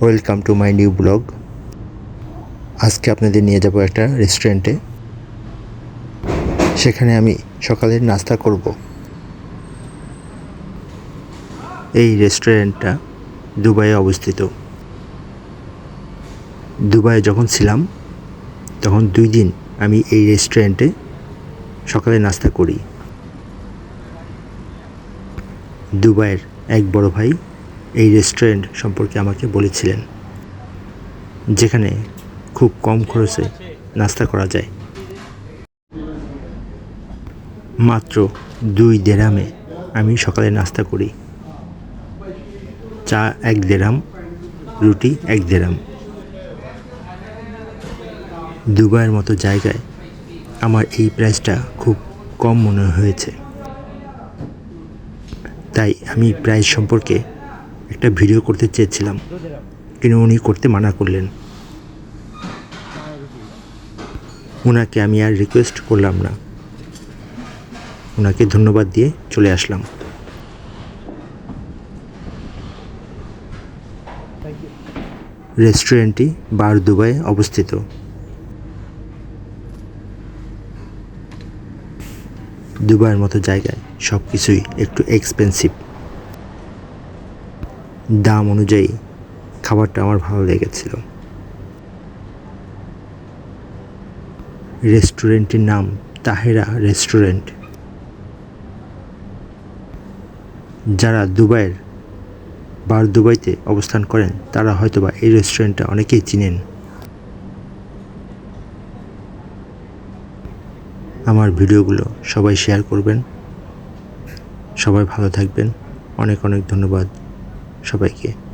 Welcome to my new blog আজকে আপনাদের নিয়ে যাব একটা রেস্টুরেন্টে সেখানে আমি সকালের নাস্তা করব। এই রেস্টুরেন্টটা দুবাইয়ে অবস্থিত। দুবাইয়ে যখন ছিলাম, তখন দুই দিন আমি এই রেস্টুরেন্টে সকালে নাস্তা করি। দুবাইয়ের এক বড় ভাই এই রেস্টুরেন্ট সম্পর্কে আমাকে বলেছিলেন, যেখানে খুব কম খরচে নাস্তা করা যায়। মাত্র দুই দেরামে আমি সকালে নাস্তা করি। চা এক দেরাম রুটি এক দেরাম দুবাইয়ের মতো জায়গায় আমার এই প্রাইসটা খুব কম মনে হয়েছে। তাই আমি প্রাইস সম্পর্কে একটা ভিডিও করতে চেয়েছিলাম। কিন্তু উনি করতে মানা করলেন। ওনাকে আমি আর রিকোয়েস্ট করলাম না। ওনাকে ধন্যবাদ দিয়ে চলে আসলাম। রেস্টুরেন্টটি বার দুবাই অবস্থিত। দুবাইয়ের মতো জায়গায় সব কিছুই একটু এক্সপেন্সিভ দাম অনুযায়ী খাবারটা আমার ভালো লেগেছিল। রেস্টুরেন্টটির নাম তাহেরা রেস্টুরেন্ট। যারা দুবাইয়ের, বার দুবাইতে অবস্থান করেন, তারা হয়তোবা এই রেস্টুরেন্টটা অনেকেই চিনেন। আমার ভিডিওগুলো সবাই শেয়ার করবেন। সবাই ভালো থাকবেন। অনেক অনেক ধন্যবাদ সবাইকে।